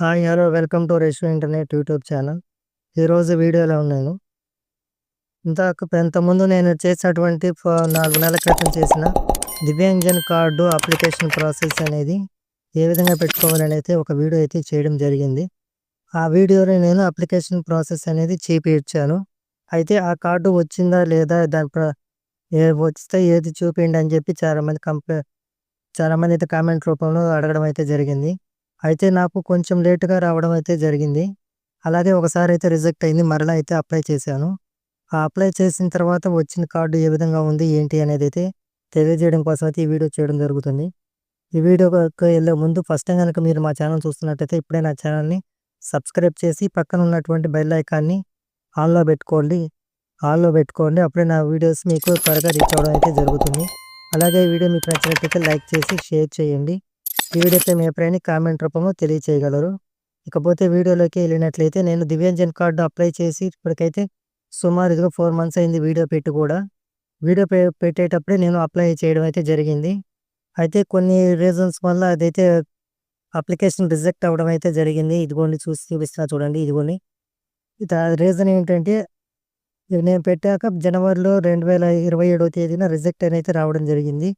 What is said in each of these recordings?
Hi hello welcome to Reshu internet YouTube channel ఈరోజు వీడియోలో ఉన్నాను. ఇంతకు ఇంతకుముందు నేను చేసినటువంటి నాలుగు నెలల క్రితం చేసిన దివ్యాంగజన్ కార్డు అప్లికేషన్ ప్రాసెస్ అనేది ఏ విధంగా పెట్టుకోవాలని అయితే ఒక వీడియో అయితే చేయడం జరిగింది. ఆ వీడియోలో నేను అప్లికేషన్ ప్రాసెస్ అనేది చేపించాను. అయితే ఆ కార్డు వచ్చిందా లేదా దాని ప్ర ఏ వస్తే ఏది చూపించండి అని చెప్పి చాలామంది కంప్లై చాలామంది అయితే కామెంట్ రూపంలో అడగడం అయితే జరిగింది. అయితే నాకు కొంచెం లేటుగా రావడం అయితే జరిగింది. అలాగే ఒకసారి అయితే రిజెక్ట్ అయింది. మరలా అయితే అప్లై చేశాను. ఆ అప్లై చేసిన తర్వాత వచ్చిన కార్డు ఏ విధంగా ఉంది, ఏంటి అనేది అయితే తెలియజేయడం కోసం అయితే ఈ వీడియో చేయడం జరుగుతుంది. ఈ వీడియోకి వెళ్ళే ముందు ఫస్ట్ టైం కనుక మీరు మా ఛానల్ చూస్తున్నట్టయితే ఇప్పుడే నా ఛానల్‌ని సబ్స్క్రైబ్ చేసి పక్కన ఉన్నటువంటి బెల్ ఐకాన్‌ని ఆన్‌లో పెట్టుకోండి. ఆన్‌లో పెట్టుకోండి. అప్పుడే నా వీడియోస్ మీకు త్వరగా రీచ్ అవ్వడం అయితే జరుగుతుంది. అలాగే ఈ వీడియో మీకు నచ్చినట్లయితే లైక్ చేసి షేర్ చేయండి. వీడియోపై మీ అభిప్రాయాన్ని కామెంట్ రూపంలో తెలియచేయగలరు. ఇకపోతే వీడియోలోకి వెళ్ళినట్లయితే నేను దివ్యాంజన్ కార్డు అప్లై చేసి ఇప్పటికైతే సుమారు ఇదిగో ఫోర్ మంత్స్ అయింది వీడియో పెట్టి కూడా. వీడియో పె పెట్టేటప్పుడే నేను అప్లై చేయడం అయితే జరిగింది. అయితే కొన్ని రీజన్స్ వల్ల అదైతే అప్లికేషన్ రిజెక్ట్ అవ్వడం అయితే జరిగింది. ఇదిగోండి చూసి చూపిస్తున్నా చూడండి ఇదిగోండి. రీజన్ ఏంటంటే నేను పెట్టాక జనవరిలో 2027వ తేదీన రిజెక్ట్ అని అయితే రావడం జరిగింది.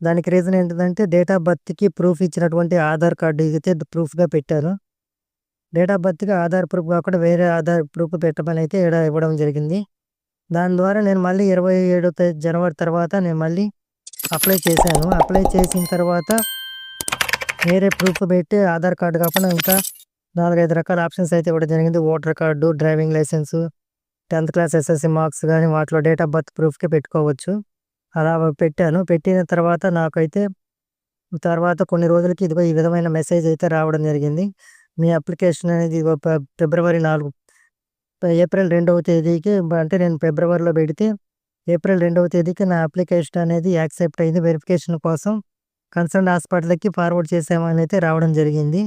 దానికి రీజన్ ఏంటిదంటే డేట్ ఆఫ్ బర్త్‌కి ప్రూఫ్ ఇచ్చినటువంటి ఆధార్ కార్డు అయితే ప్రూఫ్‌గా పెట్టారు డేట్ ఆఫ్ బర్త్‌కి ఆధార్ ప్రూఫ్ కాకుండా వేరే ఆధార్ ప్రూఫ్ పెట్టమని అయితే ఇక్కడ ఇవ్వడం జరిగింది. దాని ద్వారా నేను మళ్ళీ 27 తే జనవరి తర్వాత నేను మళ్ళీ అప్లై చేశాను. అప్లై చేసిన తర్వాత వేరే ప్రూఫ్ పెట్టి ఆధార్ కార్డు కాకుండా ఇంకా 4, 5 రకాల ఆప్షన్స్ అయితే ఇవ్వడం జరిగింది. ఓటర్ కార్డు, డ్రైవింగ్ లైసెన్సు, 10థ్ క్లాస్ ఎస్ఎస్సి మార్క్స్ కానీ వాటిలో డేట్ ఆఫ్ బర్త్ ప్రూఫ్‌కి పెట్టుకోవచ్చు. అలా పెట్టాను. పెట్టిన తర్వాత నాకైతే తర్వాత కొన్ని రోజులకి ఇదిగో ఈ విధమైన మెసేజ్ అయితే రావడం జరిగింది. మీ అప్లికేషన్ అనేది ఫిబ్రవరి నాలుగు ఏప్రిల్ రెండవ తేదీకి అంటే నేను ఫిబ్రవరిలో పెడితే ఏప్రిల్ రెండవ తేదీకి నా అప్లికేషన్ అనేది యాక్సెప్ట్ అయింది. వెరిఫికేషన్ కోసం కన్సర్న్ హాస్పిటల్‌కి ఫార్వర్డ్ చేసామని అయితే రావడం జరిగింది.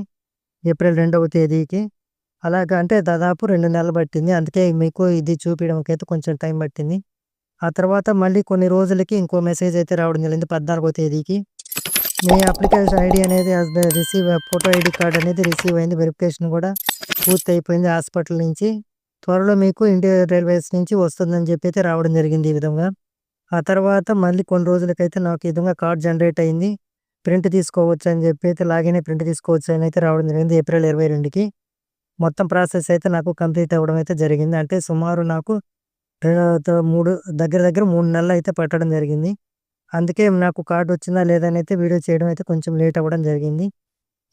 ఏప్రిల్ రెండవ తేదీకి. అలాగ అంటే దాదాపు రెండు నెలలు పట్టింది. అందుకే మీకు ఇది చూపియడానికైతే కొంచెం టైం పట్టింది. ఆ తర్వాత మళ్ళీ కొన్ని రోజులకి ఇంకో మెసేజ్ అయితే రావడం జరిగింది 14వ తేదీకి. మీ అప్లికేషన్ ఐడి అనేది రిసీవ్ ఫోటో ఐడి కార్డ్ అనేది రిసీవ్ అయింది. వెరిఫికేషన్ కూడా పూర్తయిపోయింది హాస్పిటల్ నుంచి. త్వరలో మీకు ఇండియన్ రైల్వేస్ నుంచి వస్తుందని చెప్పి అయితే రావడం జరిగింది ఈ విధంగా. ఆ తర్వాత మళ్ళీ కొన్ని రోజులకైతే నాకు ఈ విధంగా కార్డ్ జనరేట్ అయింది. ప్రింట్ తీసుకోవచ్చు అని చెప్పి అయితే లాగిన్ ప్రింట్ తీసుకోవచ్చు అని అయితే రావడం జరిగింది ఏప్రిల్ 22కి. మొత్తం ప్రాసెస్ అయితే నాకు కంప్లీట్ అవ్వడం అయితే జరిగింది. అంటే సుమారు నాకు మూడు దగ్గర దగ్గర మూడు నెలలు అయితే పట్టడం జరిగింది. అందుకే నాకు కార్డు వచ్చిందా లేదా అయితే వీడియో చేయడం అయితే కొంచెం లేట్ అవ్వడం జరిగింది.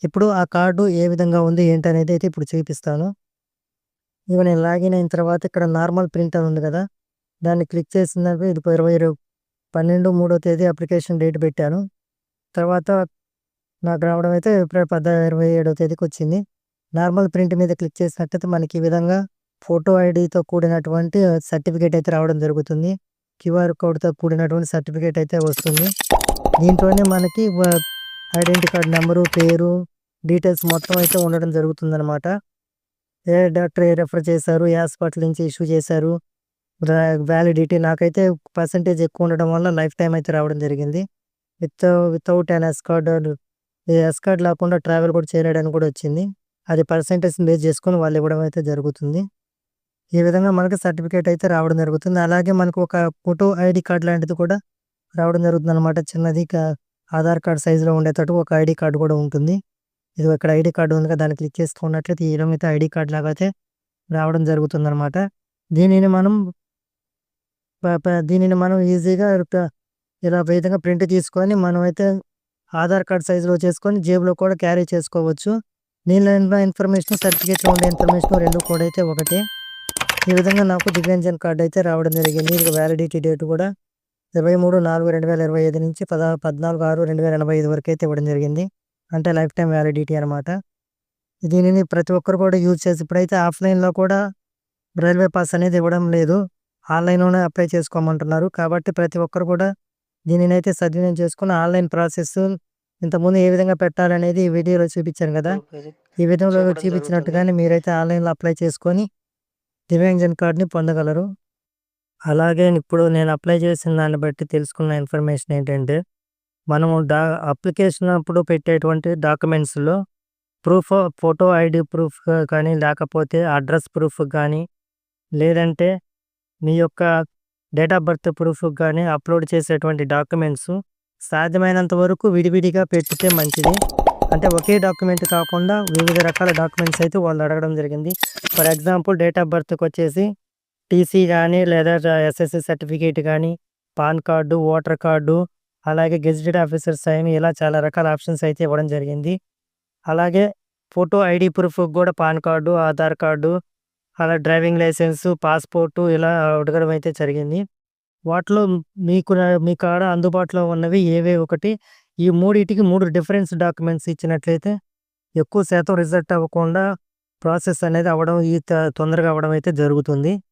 ఇప్పుడు ఆ కార్డు ఏ విధంగా ఉంది ఏంటి అనేది అయితే ఇప్పుడు చూపిస్తాను. ఇవి నేను లాగిన్ అయిన తర్వాత ఇక్కడ నార్మల్ ప్రింట్ ఉంది కదా! దాన్ని క్లిక్ చేసినాక ఇది 22 12 3వ తేదీ అప్లికేషన్ డేట్ పెట్టాను. తర్వాత నాకు రావడం అయితే ఏప్రిల్ పద్నాలుగు ఇరవై ఏడో తేదీకి వచ్చింది. నార్మల్ ప్రింట్ మీద క్లిక్ చేసినట్టయితే మనకి ఈ విధంగా ఫోటో ఐడీతో కూడినటువంటి సర్టిఫికేట్ అయితే రావడం జరుగుతుంది. క్యూఆర్ కోడ్‌తో కూడినటువంటి సర్టిఫికేట్ అయితే వస్తుంది. దీంట్లోనే మనకి ఐడెంటిటీ కార్డ్ నెంబరు పేరు, డీటెయిల్స్ మొత్తం అయితే ఉండడం జరుగుతుందనమాట. ఏ డాక్టర్ ఏ రెఫర్ చేశారు, ఏ హాస్పిటల్ నుంచి ఇష్యూ చేశారు, వ్యాలిడిటీ నాకైతే పర్సెంటేజ్ ఎక్కువ ఉండడం వల్ల లైఫ్ టైం అయితే రావడం జరిగింది. With without an escort escort లేకుండా ట్రావెల్ కూడా చేయలేడని కూడా వచ్చింది. అది పర్సెంటేజ్‌ని బేస్ చేసుకొని వాళ్ళు ఇవ్వడం అయితే జరుగుతుంది. ఈ విధంగా మనకి సర్టిఫికేట్ అయితే రావడం జరుగుతుంది. అలాగే మనకు ఒక ఫోటో ఐడి కార్డ్ లాంటిది కూడా రావడం జరుగుతుంది అనమాట చిన్నది ఆధార్ కార్డ్ సైజులో ఉండేటట్టు ఒక ఐడి కార్డు కూడా ఉంటుంది. ఇది ఇక్కడ ఐడి కార్డు ఉంది కదా! దాన్ని క్లిక్ చేసుకున్నట్లయితే ఈ అయితే ఐడీ కార్డ్ లాగా అయితే రావడం జరుగుతుందనమాట. దీనిని మనం దీనిని మనం ఈజీగా ఇలా విధంగా ప్రింట్ తీసుకొని మనమైతే ఆధార్ కార్డ్ సైజులో చేసుకొని జేబులో కూడా క్యారీ చేసుకోవచ్చు. దీనిలో ఇన్ఫర్మేషన్ సర్టిఫికేట్‌లో ఉండే ఇన్ఫర్మేషన్ రెండు కూడా అయితే ఒకటే. ఈ విధంగా నాకు దివ్యాంజన్ కార్డ్ అయితే రావడం జరిగింది. ఇది వ్యాలిడిటీ డేట్ కూడా 23/4/2025 నుంచి పద 14/6/2085 వరకు అయితే ఇవ్వడం జరిగింది. అంటే లైఫ్ టైమ్ వ్యాలిడిటీ అనమాట. దీనిని ప్రతి ఒక్కరు కూడా యూజ్ చేసి ఇప్పుడైతే ఆఫ్‌లైన్‌లో కూడా రైల్వే పాస్ అనేది ఇవ్వడం లేదు. ఆన్‌లైన్‌లోనే అప్లై చేసుకోమంటున్నారు. కాబట్టి ప్రతి ఒక్కరు కూడా దీనినైతే సద్వినియోగం చేసుకొని ఆన్‌లైన్ ప్రాసెస్ ఇంతకుముందు ఏ విధంగా పెట్టాలనేది ఈ వీడియోలో చూపించాను కదా! ఈ విధంగా చూపించినట్టుగానే మీరైతే ఆన్‌లైన్‌లో అప్లై చేసుకొని దివ్యాంగజన్ కార్డ్‌ని పొందగలరు. అలాగే ఇప్పుడు నేను అప్లై చేసిన దాన్ని బట్టి తెలుసుకున్న ఇన్ఫర్మేషన్ ఏంటంటే, మనము డా అప్లికేషన్ అప్పుడు పెట్టేటువంటి డాక్యుమెంట్స్‌లో ప్రూఫ్ ఫోటో ఐడి ప్రూఫ్ కానీ లేకపోతే అడ్రస్ ప్రూఫ్ కానీ లేదంటే మీ యొక్క డేట్ ఆఫ్ బర్త్ ప్రూఫ్ కానీ అప్లోడ్ చేసేటువంటి డాక్యుమెంట్స్ సాధ్యమైనంత వరకు విడివిడిగా పెట్టితే మంచిది అంటే ఒకే డాక్యుమెంట్ కాకుండా వివిధ రకాల డాక్యుమెంట్స్ అయితే వాళ్ళు అడగడం జరిగింది. ఫర్ ఎగ్జాంపుల్ డేట్ ఆఫ్ బర్త్కి వచ్చేసి టీసీ కానీ లేదా ఎస్ఎస్సి సర్టిఫికేట్ కానీ పాన్ కార్డు ఓటర్ కార్డు అలాగే గెజిటెడ్ ఆఫీసర్ సైన్ ఇలా చాలా రకాల ఆప్షన్స్ అయితే ఇవ్వడం జరిగింది. అలాగే ఫోటో ఐడి ప్రూఫ్ కూడా పాన్ కార్డు ఆధార్ కార్డు అలా డ్రైవింగ్ లైసెన్సు పాస్పోర్టు ఇలా అడగడం అయితే జరిగింది. వాటిలో మీకు మీ కాడ అందుబాటులో ఉన్నవి ఏవే ఒకటి? ఈ మూడింటికి మూడు డిఫరెన్స్ డాక్యుమెంట్స్ ఇచ్చినట్లయితే ఎక్కువ శాతం రిజల్ట్ అవ్వకుండా ప్రాసెస్ అనేది అవ్వడం ఈ త- తొందరగా అవ్వడం అయితే జరుగుతుంది.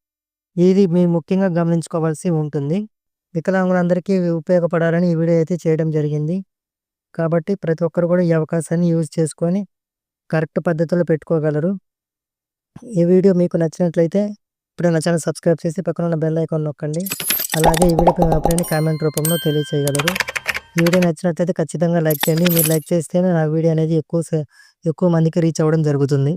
ఇది మీ ముఖ్యంగా గమనించుకోవాల్సి ఉంటుంది. వికలాంగులందరికీ ఉపయోగపడాలని ఈ వీడియో అయితే చేయడం జరిగింది. కాబట్టి ప్రతి ఒక్కరు కూడా ఈ అవకాశాన్ని యూజ్ చేసుకొని కరెక్ట్ పద్ధతిలో పెట్టుకోగలరు. ఈ వీడియో మీకు నచ్చినట్లయితే ఇప్పుడు నా ఛానల్ సబ్స్క్రైబ్ చేసి పక్కన ఉన్న బెల్ ఐకాన్ నొక్కండి. అలాగే ఈ వీడియో మీ అభిప్రాయాన్ని కామెంట్ రూపంలో తెలియచేయగలరు. వీడియో నచ్చినట్లయితే ఖచ్చితంగా లైక్ చేయండి. మీరు లైక్ చేస్తేనే నా వీడియో అనేది ఎక్కువ ఎక్కువ మందికి రీచ్ అవ్వడం జరుగుతుంది.